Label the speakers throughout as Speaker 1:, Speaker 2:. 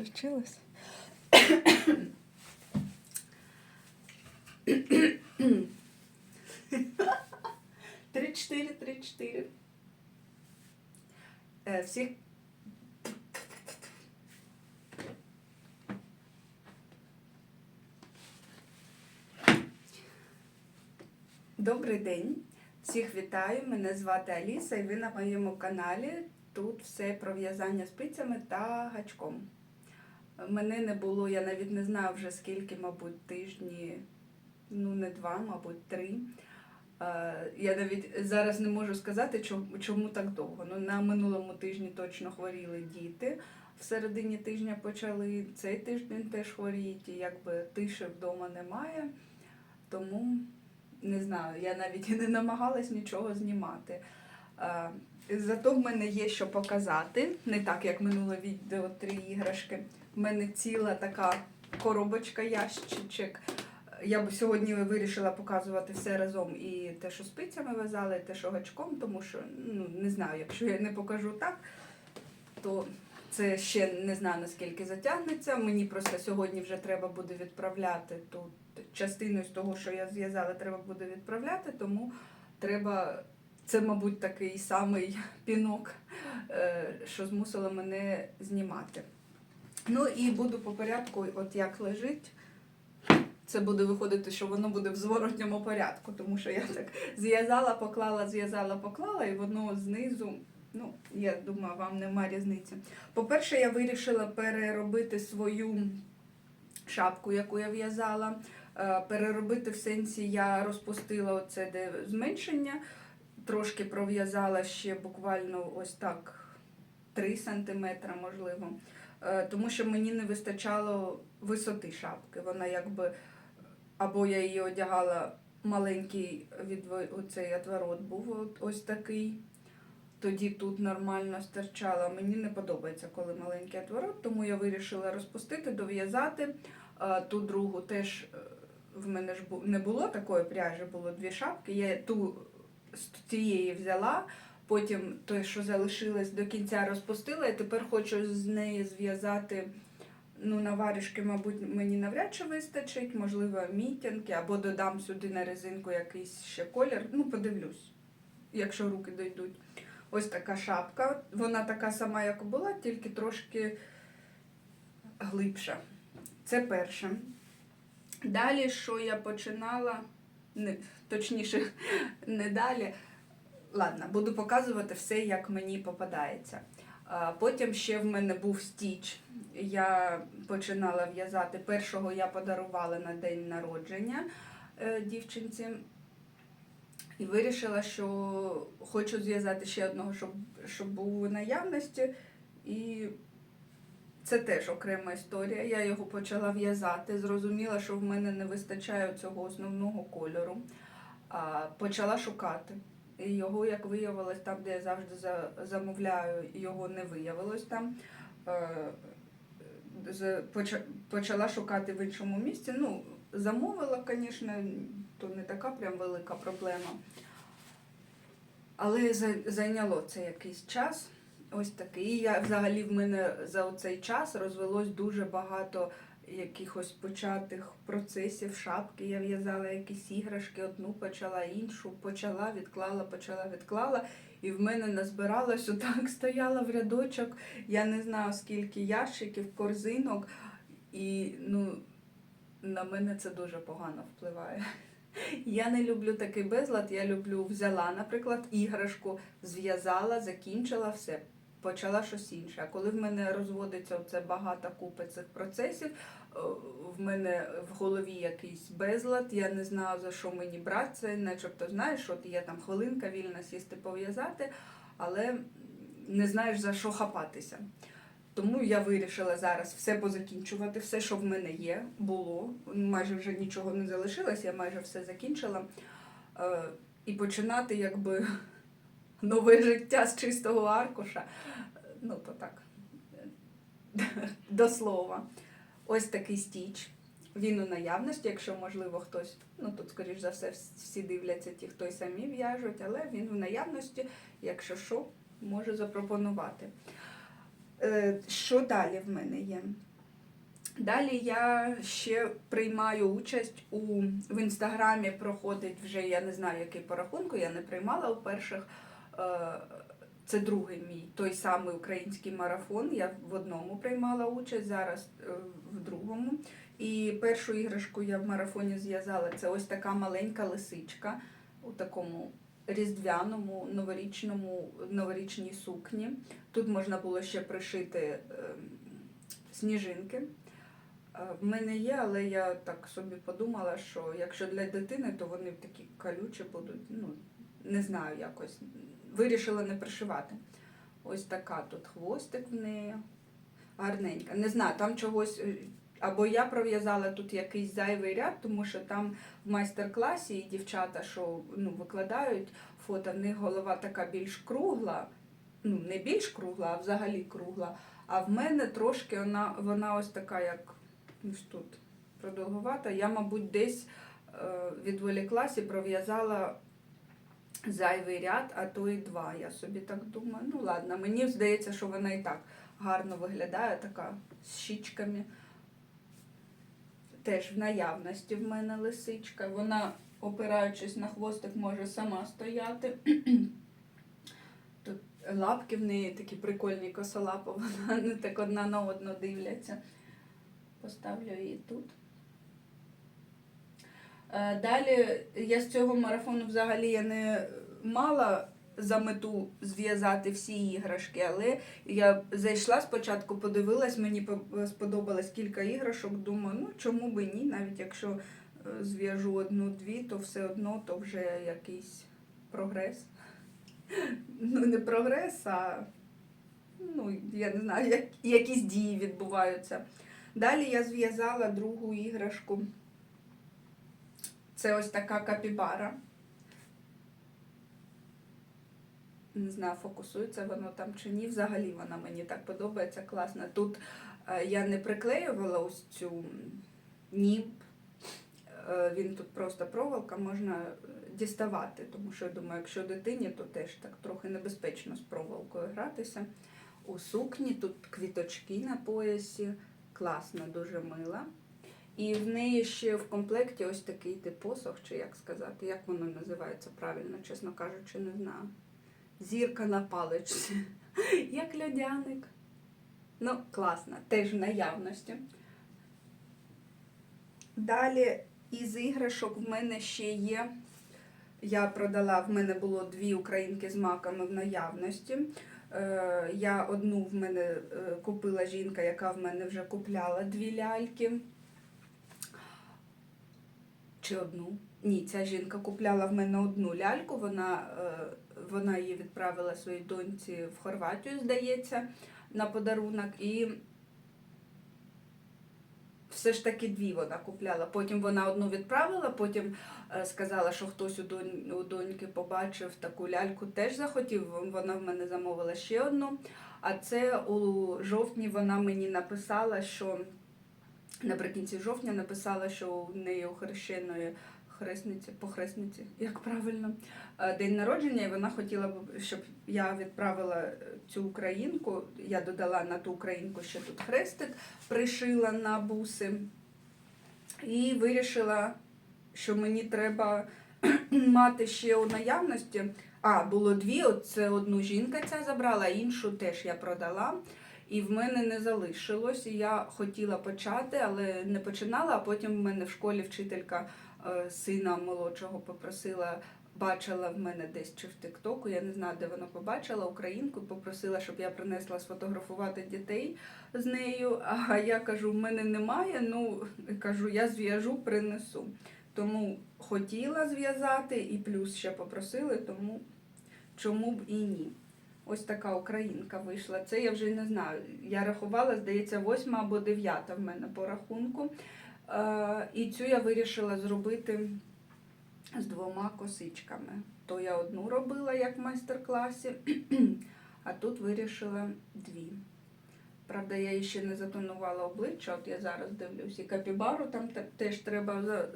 Speaker 1: Включилась. Три-чотири, три-чотири. Е, Всіх Добрий день! Всіх вітаю! Мене звати Аліса і ви на моєму каналі. Тут все про в'язання спицями та гачком. Мене не було, я навіть не знаю вже скільки, мабуть, тижні, ну не два, мабуть, три. Е, Я навіть зараз не можу сказати, чому, так довго. Ну, на минулому тижні точно хворіли діти. В середині тижня почали. Цей тиждень теж хворіють, і якби тиші вдома немає. Тому не знаю, я навіть і не намагалась нічого знімати. Е, Зато в мене є що показати. Не так, як минуле відео три іграшки. В мене ціла така коробочка, ящичок. Я б сьогодні вирішила показувати все разом і те, що спицями в'язала, і те, що гачком, тому що ну, не знаю, якщо я не покажу так, то це ще не знаю наскільки затягнеться. Мені просто сьогодні вже треба буде відправляти тут частину з того, що я зв'язала, треба буде відправляти, тому треба. Це, мабуть, такий самий пінок, е, що змусило мене знімати. Ну і буду по порядку, от як лежить. Це буде виходити, що воно буде в зворотньому порядку, тому що я так зв'язала, поклала, зв'язала, поклала, і воно знизу. Ну, я думаю, вам нема різниці. По-перше, я вирішила переробити свою шапку, яку я в'язала. Е, Переробити в сенсі я розпустила оце де зменшення, трошки пров'язала ще буквально ось так 3 см, можливо. Е, Тому що мені не вистачало висоти шапки. Вона якби або я її одягала маленький відво- оцей отворот був ось такий. Тоді тут нормально стирчала. Мені не подобається, коли маленький отворот, тому я вирішила розпустити, дов'язати. Ту другу теж е, в мене ж не було такої пряжі, було дві шапки. Я ту з цієї взяла, потім той, що залишилось, до кінця розпустила, і тепер хочу з неї зв'язати. Ну, на варішки, мабуть, мені навряд чи вистачить, можливо, мітянки, або додам сюди на резинку якийсь ще колір. Ну, подивлюсь, якщо руки дойдуть. Ось така шапка. Вона така сама, як була, тільки трошки глибша. Це перше. Далі, що я починала, не, точніше, не далі. Ладно, буду показувати все, як мені попадається. Потім ще в мене був стіч. Я починала в'язати. Першого я подарувала на день народження е, дівчинці. І вирішила, що хочу зв'язати ще одного, щоб, щоб був у наявності. І це теж окрема історія. Я його почала в'язати, зрозуміла, що в мене не вистачає цього основного кольору. Почала шукати. І його, як виявилось, там, де я завжди за- замовляю, його не виявилось там. Е, Почала шукати в іншому місці. Ну, замовила, звісно, то не така прям велика проблема. Але зайняло це якийсь час. Ось такий. Я взагалі в мене за цей час розвелось дуже багато якихось початих процесів шапки. Я в'язала якісь іграшки, одну почала іншу, почала, відклала, почала, відклала. І в мене назбиралось отак, стояла в рядочок. Я не знаю скільки ящиків, корзинок. І ну, на мене це дуже погано впливає. Я не люблю такий безлад, я люблю взяла, наприклад, іграшку, зв'язала, закінчила все, почала щось інше. Коли в мене розводиться оце багато купи цих процесів, е, в мене в голові якийсь безлад, я не знаю за що мені братися, начебто знаєш, от є там хвилинка вільна сісти пов'язати, але не знаєш за що хапатися. Тому я вирішила зараз все позакінчувати, все, що в мене є, було. Майже вже нічого не залишилось, я майже все закінчила. Е, і починати якби нове життя з чистого аркуша. Ну, то так. До слова. Ось такий стіч. Він у наявності, якщо, можливо, хтось, ну тут, скоріш за все, всі дивляться ті, хто й самі в'яжуть, але він в наявності, якщо що, можу запропонувати. Е, Що далі в мене є? Далі я ще приймаю участь у в інстаграмі. Проходить вже я не знаю, який по рахунку. Я не приймала у перших. Е, Це другий мій той самий український марафон. Я в одному приймала участь, зараз е, в другому. І першу іграшку я в марафоні зв'язала. Це ось така маленька лисичка у такому різдвяному новорічному новорічній сукні. Тут можна було ще пришити ем, сніжинки. Е, В мене є, але я так собі подумала, що якщо для дитини, то вони такі колючі будуть. Ну, не знаю, якось. Вирішила не пришивати. Ось така тут хвостик в неї. Гарненька. Не знаю, там чогось. е, Або я пров'язала тут якийсь зайвий ряд, тому що там в майстер-класі і дівчата, що ну, викладають фото, в них голова така більш кругла. Ну, не більш кругла, а взагалі кругла. А в мене трошки вона, вона ось така, як ось тут продовгувата. Я, мабуть, десь е, відволіклась і пров'язала зайвий ряд, а то і два. Я собі так думаю. Ну ладно, мені здається, що вона і так гарно виглядає, така з щічками. Теж в наявності в мене лисичка. Вона, опираючись на хвостик, може сама стояти. Тут лапки в неї такі прикольні косолапи, вона не так одна на одну дивляться. Поставлю її тут. Е, Далі я з цього марафону взагалі я не мала за мету зв'язати всі іграшки, але я зайшла спочатку, подивилась, мені сподобалось кілька іграшок. Думаю, ну чому би ні, навіть якщо е, зв'яжу одну-дві, то все одно то вже якийсь прогрес. Ну, не прогрес, а ну, я не знаю, як, якісь дії відбуваються. Далі я зв'язала другу іграшку. Це ось така капібара. Не знаю, фокусується воно там чи ні. Взагалі вона мені так подобається, класна. Тут е, я не приклеювала ось цю ніб. Е, він тут просто проволока, можна е, діставати, тому що я думаю, якщо дитині, то теж так трохи небезпечно з проволокою гратися. У сукні тут квіточки на поясі, класно, дуже мила. І в неї ще в комплекті ось такий тип посох, чи як сказати, як воно називається правильно, чесно кажучи, не знаю. Зірка на паличці. Як льодяник. Ну, класно, теж в наявності. Далі із іграшок в мене ще є. Я продала, в мене було дві українки з маками в наявності. Е, Я одну в мене е, купила жінка, яка в мене вже купляла дві ляльки. Чи одну? Ні, ця жінка купляла в мене одну ляльку. Вона, е, вона її відправила своїй доньці в Хорватію, здається, на подарунок. І все ж таки дві вона купляла. Потім вона одну відправила, потім е, сказала, що хтось у, донь, у доньки побачив таку ляльку, теж захотів. Вона в мене замовила ще одну. А це у жовтні вона мені написала, що наприкінці жовтня написала, що у неї у хрещеної хресниці, похресниці, як правильно, е, день народження, і вона хотіла б, щоб я відправила цю українку. Я додала на ту українку ще тут хрестик, пришила на буси. І вирішила, що мені треба мати ще у наявності. А, було дві. Це одну жінка ця забрала, іншу теж я продала. І в мене не залишилось. І я хотіла почати, але не починала. А потім в мене в школі вчителька е, сина молодшого попросила, бачила в мене десь чи в Тиктоку, я не знаю, де вона побачила українку, попросила, щоб я принесла сфотографувати дітей з нею. А я кажу, в мене немає. Ну кажу, я зв'яжу, принесу. Тому хотіла зв'язати і плюс ще попросили, тому чому б і ні. Ось така українка вийшла. Це я вже не знаю. Я рахувала, здається, восьма або дев'ята в мене по рахунку. Е, і цю я вирішила зробити з двома косичками. То я одну робила як в майстер-класі, а тут вирішила дві. Правда, я її ще не затонувала обличчя, от я зараз дивлюсь, і капібару там теж треба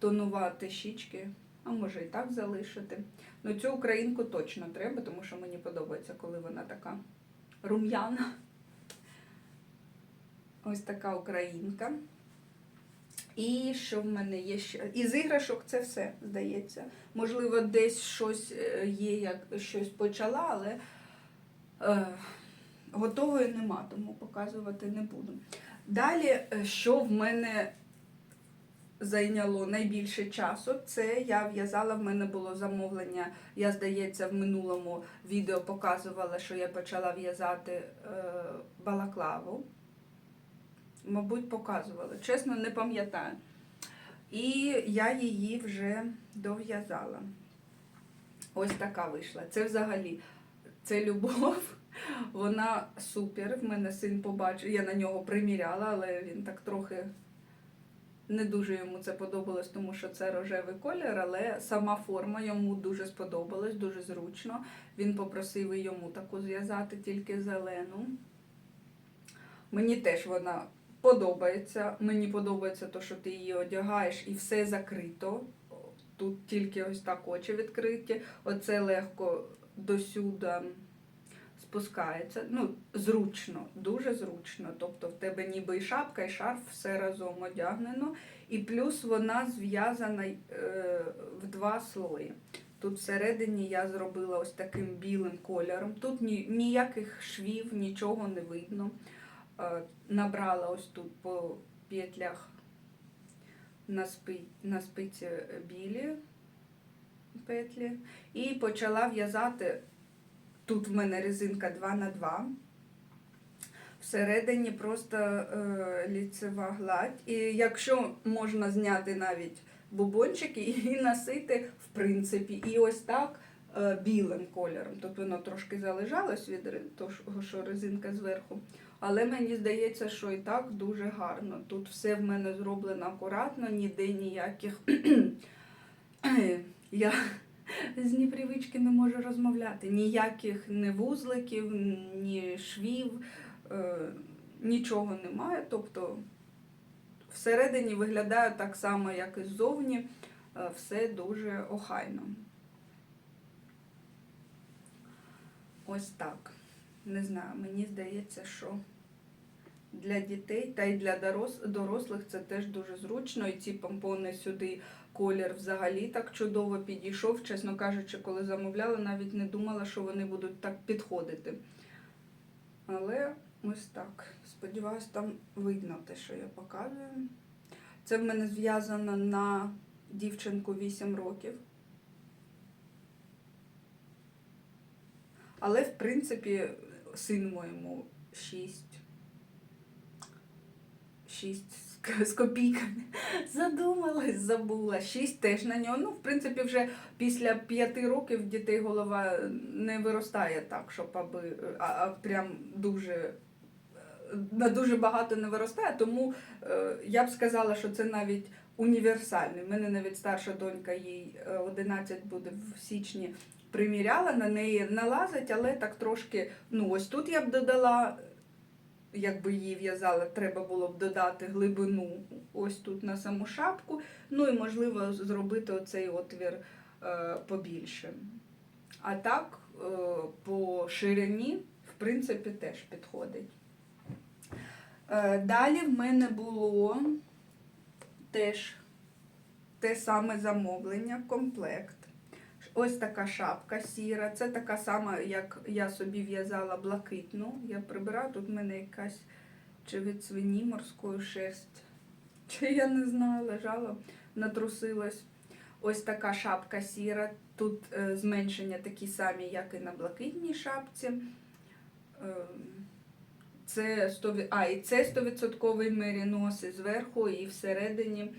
Speaker 1: затонувати щічки, а може і так залишити. Ну цю українку точно треба, тому що мені подобається, коли вона така рум'яна. Ось така українка. І що в мене є ще? Із іграшок це все, здається. Можливо, десь щось е, є, як щось почала, але е, готової нема, тому показувати не буду. Далі, е, що в мене зайняло найбільше часу, це я в'язала, в мене було замовлення. Я, здається, в минулому відео показувала, що я почала в'язати е, балаклаву. Мабуть, показувала. Чесно, не пам'ятаю. І я її вже дов'язала. Ось така вийшла. Це взагалі це любов. Вона супер. В мене син побачив. Я на нього приміряла, але він так трохи не дуже йому це подобалось, тому що це рожевий колір, але сама форма йому дуже сподобалась, дуже зручно. Він попросив і йому таку зв'язати, тільки зелену. Мені теж вона подобається. Мені подобається те, що ти її одягаєш і все закрито. Тут тільки ось так очі відкриті. Оце легко досюди спускається. Ну, зручно, дуже зручно. Тобто в тебе ніби і шапка, і шарф все разом одягнено. І плюс вона зв'язана е, в два слої. Тут всередині я зробила ось таким білим кольором. Тут ні, ніяких швів, нічого не видно. Е, набрала ось тут по петлях на, спи, на спиці білі петлі. І почала в'язати. Тут в мене резинка 2 на 2 Всередині просто е, ліцева гладь. І якщо можна зняти навіть бубончики і носити, в принципі, і ось так е, білим кольором. Тут воно трошки залежалось від того, що резинка зверху. Але мені здається, що і так дуже гарно. Тут все в мене зроблено акуратно, ніде ніяких. Я з непривички не можу розмовляти. Ніяких ні вузликів, ні швів, е, нічого немає. Тобто всередині виглядає так само, як і ззовні. Е, Все дуже охайно. Ось так. Не знаю, мені здається, що для дітей та й для дорослих це теж дуже зручно. І ці помпони сюди колір взагалі так чудово підійшов. Чесно кажучи, коли замовляла, навіть не думала, що вони будуть так підходити. Але ось так. Сподіваюсь, там видно те, що я показую. Це в мене зв'язано на дівчинку 8 років. Але, в принципі, син моєму 6. 6 з копійками. Задумалась, забула. 6 теж на нього. Ну, в принципі, вже після 5 років дітей голова не виростає так, щоб аби а, а прям дуже. е, На дуже багато не виростає, тому е, я б сказала, що це навіть універсальний. У мене навіть старша донька, їй е, 11 буде в січні, приміряла, на неї налазить, але так трошки, ну ось тут я б додала, якби її в'язала, треба було б додати глибину ось тут на саму шапку, ну і можливо зробити оцей отвір е, побільше. А так, е, по ширині, в принципі, теж підходить. Е, Далі в мене було теж те саме замовлення, комплект. Ось така шапка сіра. Це така сама, як я собі в'язала блакитну. Я прибираю, тут в мене якась чи від свині морської шерсть. Чи я не знаю, лежала, натрусилась. Ось така шапка сіра. Тут е, зменшення такі самі, як і на блакитній шапці. Е, це 100, а, і це 100% мерінос і зверху, і всередині.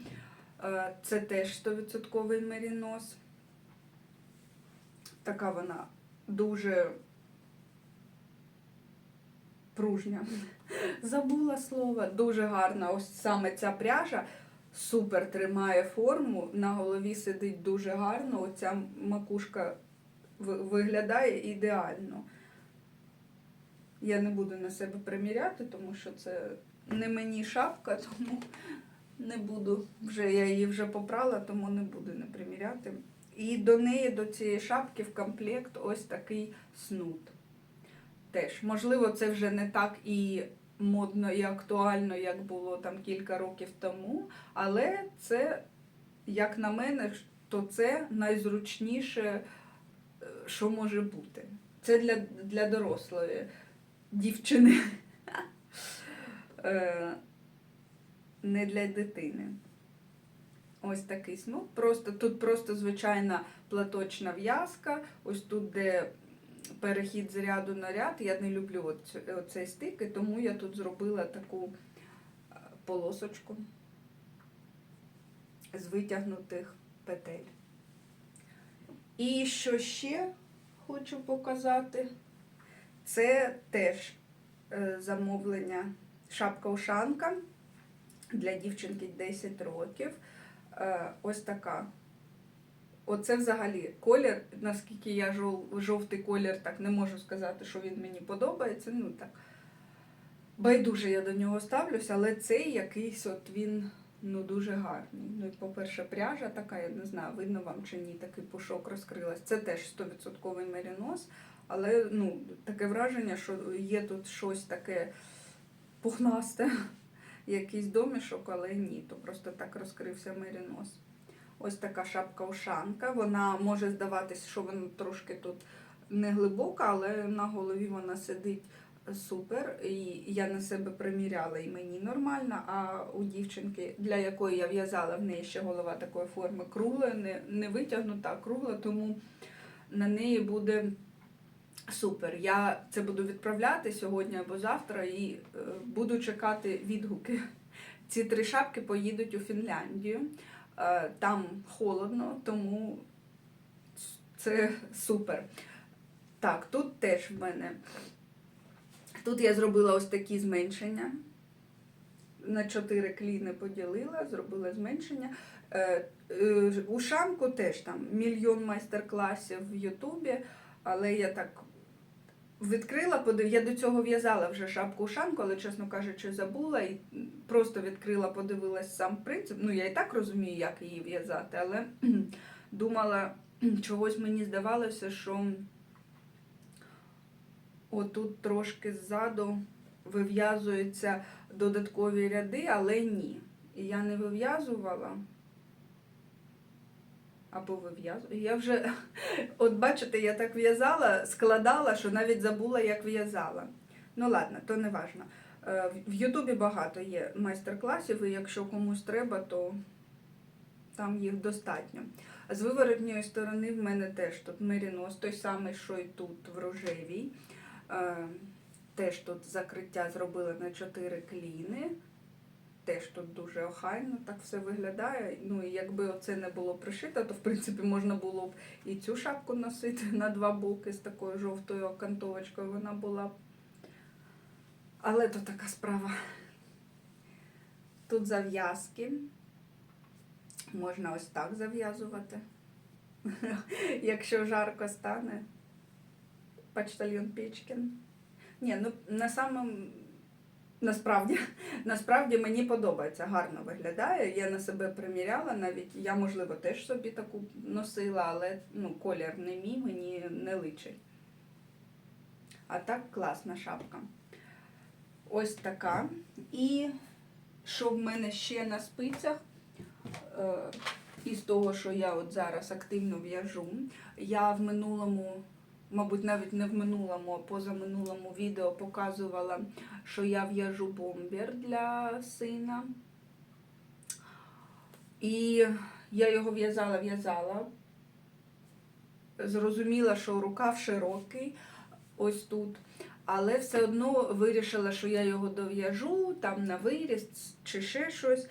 Speaker 1: Е, Це теж 100% мерінос. Така вона дуже пружня. Забула слово. Дуже гарна. Ось саме ця пряжа супер тримає форму. На голові сидить дуже гарно. Оця макушка виглядає ідеально. Я не буду на себе приміряти, тому що це не мені шапка, тому не буду. Вже я її вже попрала, тому не буду не приміряти. І до неї, до цієї шапки в комплект ось такий снуд. Теж, можливо, це вже не так і модно і актуально, як було там кілька років тому. Але це, як на мене, то це найзручніше, е, що може бути. Це для, для дорослої дівчини, Е, не для дитини. Ось такий смок. Просто, тут просто звичайна платочна в'язка. Ось тут, де перехід з ряду на ряд, я не люблю оцей стик, і тому я тут зробила таку е, полосочку з витягнутих петель. І що ще хочу показати, це теж е, замовлення шапка-ушанка для дівчинки 10 років. Е, Ось така. Оце взагалі колір, наскільки я жов, жовтий колір, так не можу сказати, що він мені подобається. Ну так. Байдуже я до нього ставлюся, але цей якийсь от він ну, дуже гарний. Ну, і, по-перше, пряжа така, я не знаю, видно вам чи ні, такий пушок розкрилась. Це теж 100% мерінос, але ну, таке враження, що є тут щось таке пухнасте, якийсь домішок, але ні, то просто так розкрився мерінос. Ось така шапка-ушанка. Вона може здаватись, що вона трошки тут не глибока, але на голові вона сидить супер. І я на себе приміряла і мені нормально. А у дівчинки, для якої я в'язала, в неї ще голова такої форми кругла, не, не витягнута, а кругла, тому на неї буде супер. Я це буду відправляти сьогодні або завтра і е, буду чекати відгуки. Ці три шапки поїдуть у Фінляндію. Е, Там холодно, тому це супер. Так, тут теж в мене. Тут я зробила ось такі зменшення. На чотири кліни поділила, зробила зменшення. Е, е, Ушанку теж там мільйон майстер-класів в Ютубі, але я так відкрила, я до цього в'язала вже шапку ушанку, але, чесно кажучи, забула і просто відкрила, подивилась сам принцип. Ну, я і так розумію, як її в'язати, але думала, чогось мені здавалося, що отут трошки ззаду вив'язуються додаткові ряди, але ні. І я не вив'язувала. Або вив'язую. Я вже, от бачите, я так в'язала, складала, що навіть забула, як в'язала. Ну ладно, то не важно. Е, В Ютубі багато є майстер-класів, і якщо комусь треба, то там їх достатньо. З виворотньої сторони в мене теж тут мерінос, той самий, що і тут в рожевій. Е, Теж тут закриття зробили на 4 кліни. Теж тут дуже охайно так все виглядає. Ну і якби оце не було пришито, то в принципі можна було б і цю шапку носити на два боки з такою жовтою окантовочкою. Вона була. Але то така справа. Тут зав'язки. Можна ось так зав'язувати. Якщо жарко стане. Почтальйон Пічкін. Ні, ну на самому насправді, насправді мені подобається, гарно виглядає. Я на себе приміряла, навіть я, можливо, теж собі таку носила, але ну, колір не мій, мені не личить. А так класна шапка. Ось така. І що в мене ще на спицях? Е, із того, що я от зараз активно в'яжу, я в минулому мабуть, навіть не в минулому, а позаминулому відео показувала, що я в'яжу бомбер для сина. І я його в'язала, в'язала. Зрозуміла, що рукав широкий, ось тут. Але все одно вирішила, що я його дов'яжу, там на виріст чи ще щось.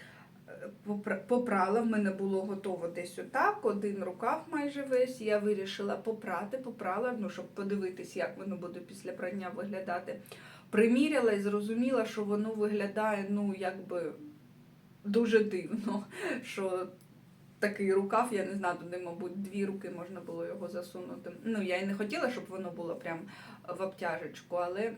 Speaker 1: Попра- Попрала, в мене було готово десь отак, один рукав майже весь. Я вирішила попрати, попрала, ну, щоб подивитись, як воно буде після прання виглядати. Приміряла і зрозуміла, що воно виглядає, ну, якби дуже дивно. Що такий рукав, я не знаю, туди, мабуть, дві руки можна було його засунути. Ну, я і не хотіла, щоб воно було прям в обтяжечку, але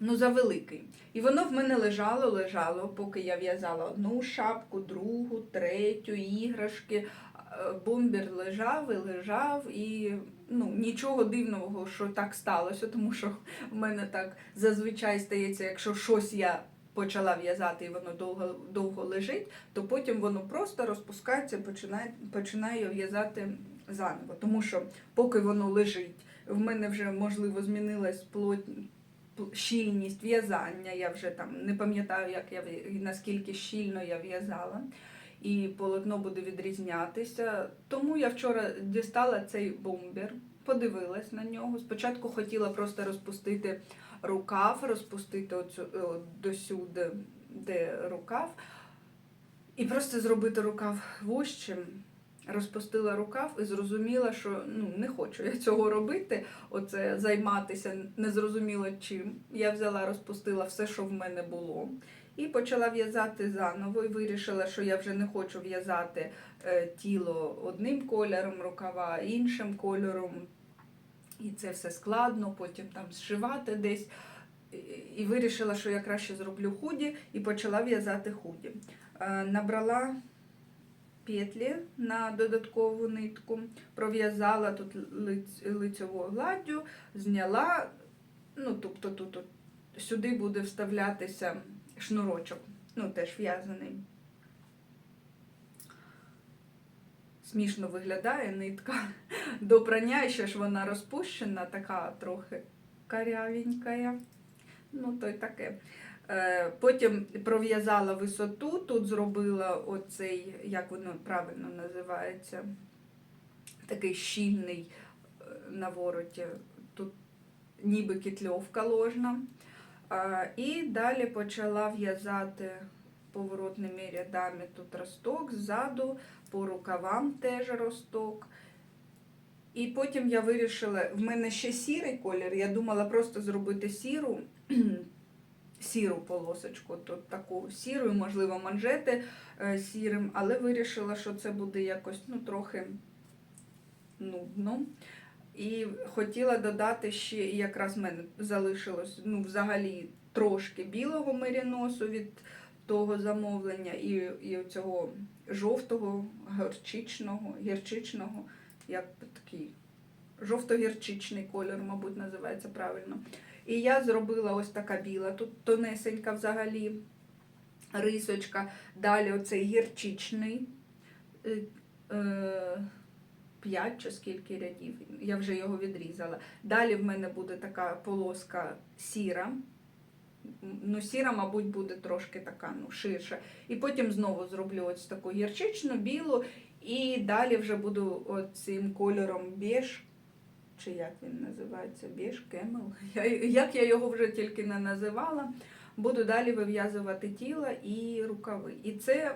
Speaker 1: ну, завеликий. І воно в мене лежало, лежало, поки я в'язала одну шапку, другу, третю, іграшки. Е, Бомбер лежав і лежав, і Ну, нічого дивного, що так сталося, тому що в мене так зазвичай стається, якщо щось я почала в'язати і воно довго, довго лежить, то потім воно просто розпускається, починає, починає в'язати заново. Тому що поки воно лежить, в мене вже можливо змінилась плоть, пл- щільність в'язання. Я вже там не пам'ятаю, як я наскільки щільно я в'язала. І полотно буде відрізнятися. Тому я вчора дістала цей бомбер, подивилась на нього. Спочатку хотіла просто розпустити рукав, розпустити оцю, о, досюди, де рукав, і просто зробити рукав вужчим. Розпустила рукав і зрозуміла, що ну, не хочу я цього робити, оце займатися незрозуміло чим. Я взяла, розпустила все, що в мене було, і почала в'язати заново. І вирішила, що я вже не хочу в'язати е, тіло одним кольором, рукава іншим кольором. І це все складно, потім там зшивати десь. І- вирішила, що я краще зроблю худі, і почала в'язати худі. Е, Набрала петлі на додаткову нитку, пров'язала тут лицьовою гладдю, зняла, ну тобто тут от, сюди буде вставлятися шнурочок, ну теж в'язаний. Смішно виглядає нитка до прання, ще ж вона розпущена, така трохи карявенька. Ну, то й таке. Е, Потім пров'язала висоту, тут зробила оцей, як воно правильно називається, такий щільний е, на вороті. Тут ніби кітльовка ложна. І далі почала в'язати поворотними рядами тут росток, ззаду, по рукавам теж росток. І потім я вирішила, в мене ще сірий колір, я думала просто зробити сіру, сіру полосочку, тут таку сіру, можливо, манжети е, сірим, але вирішила, що це буде якось ну, трохи нудно. І хотіла додати ще, якраз в мене залишилось ну, взагалі трошки білого меріносу від того замовлення, і, і цього жовтого, горчичного, гірчичного, як такий жовто-гірчичний колір, мабуть, називається правильно. І я зробила ось така біла, тут тонесенька взагалі рисочка. Далі оцей гірчичний. е, е, П'ять чи скільки рядів, я вже його відрізала. Далі в мене буде така полоска сіра. Ну, сіра, мабуть, буде трошки така ну, ширша. І потім знову зроблю ось таку гірчичну, білу, і далі вже буду цим кольором біж, чи як він називається, біж, кемел. Я, як я його вже тільки не називала, буду далі вив'язувати тіло і рукави. І це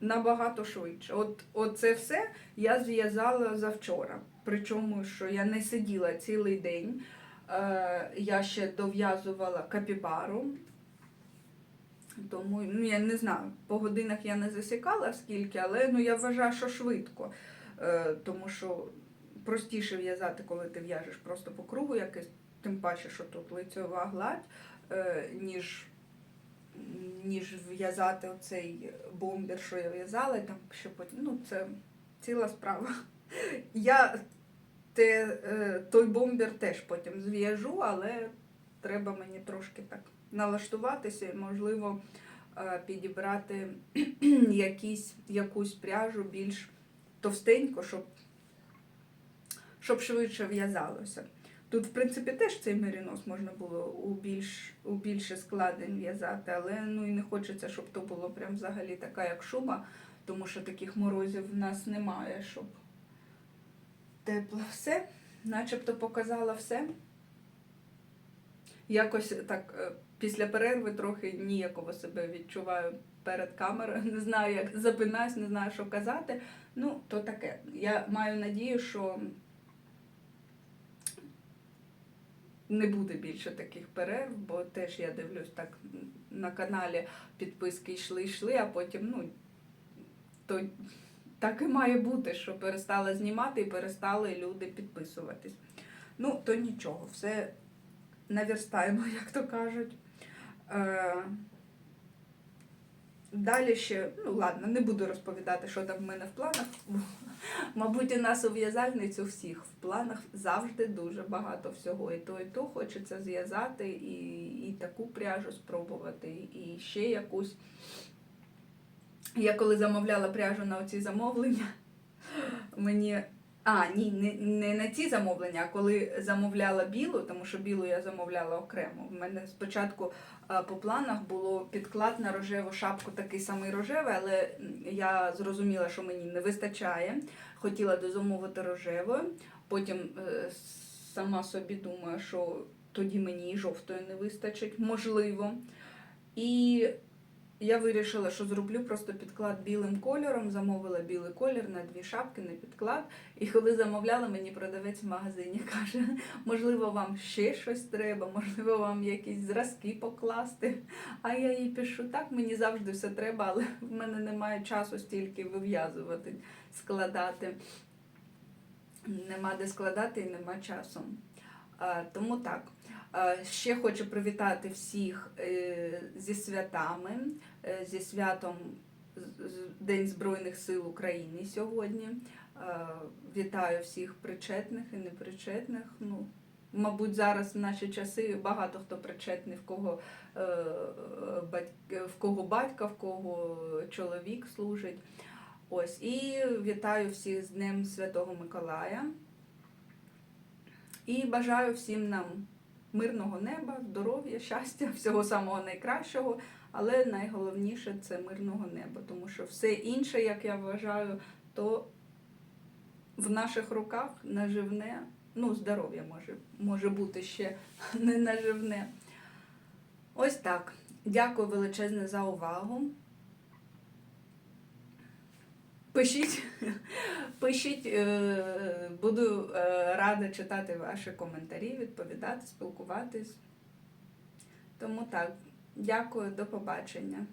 Speaker 1: набагато швидше. От, от це все я зв'язала завчора. Причому, що я не сиділа цілий день. Е, я ще дов'язувала капібару. Тому ну, я не знаю, по годинах я не засікала скільки, але ну, я вважаю, що швидко. Е, тому що простіше в'язати, коли ти в'яжеш просто по кругу якийсь, тим паче, що тут лицьова гладь, е, ніж, ніж в'язати оцей бомбер, що я в'язала, там потім. Ну, це ціла справа. Я те, е, той бомбер теж потім зв'яжу, але треба мені трошки так налаштуватися і, можливо, е, підібрати якісь, якусь пряжу більш товстеньку, щоб, щоб швидше в'язалося. Тут, в принципі, теж цей мерінос можна було у більш у більше складень в'язати, але ну і не хочеться, щоб то було прям взагалі така, як шуба, тому що таких морозів в нас немає, щоб тепло все. Начебто показала все. Якось так е, після перерви трохи ніяково себе відчуваю перед камерою. Не знаю, як запинаюсь, не знаю, що казати. Ну, то таке. Я маю надію, що не буде більше таких перерв, бо теж я дивлюсь так на каналі підписки йшли, йшли, а потім, ну, то так і має бути, що перестала знімати і перестали люди підписуватись. Ну, то нічого, все наверстаємо, як то кажуть. Далі ще, ну ладно, не буду розповідати, що там в мене в планах. Мабуть, у нас у в'язальницю всіх в планах завжди дуже багато всього. І то, і то хочеться зв'язати, і, і таку пряжу спробувати, і ще якусь. Я коли замовляла пряжу на оці замовлення, мені. А, ні, не, не на ці замовлення, а коли замовляла білу, тому що білу я замовляла окремо. У мене спочатку а, по планах було підклад на рожеву шапку, такий самий рожевий, але я зрозуміла, що мені не вистачає. Хотіла дозамовити рожевою. Потім е, сама собі думаю, що тоді мені і жовтої не вистачить, можливо. І я вирішила, що зроблю просто підклад білим кольором, замовила білий колір на дві шапки на підклад. І коли замовляла, мені продавець в магазині каже, можливо, вам ще щось треба, можливо, вам якісь зразки покласти. А я їй пишу, так, мені завжди все треба, але в мене немає часу стільки вив'язувати, складати. Нема де складати і нема часу. А, тому так. Ще хочу привітати всіх е, зі святами, е, зі святом День Збройних сил України сьогодні. Вітаю всіх причетних і непричетних. Ну, мабуть, зараз в наші часи багато хто причетний, в кого, е, в кого батька, в кого чоловік служить. Ось і вітаю всіх з Днем Святого Миколая. І бажаю всім нам мирного неба, здоров'я, щастя, всього самого найкращого. Але найголовніше це мирного неба, тому що все інше, як я вважаю, то в наших руках наживне, ну, здоров'я може, може бути ще не наживне. Ось так. Дякую величезне за увагу. Пишіть, пишіть, е, буду е, рада читати ваші коментарі, відповідати, спілкуватись. Тому так, дякую, до побачення.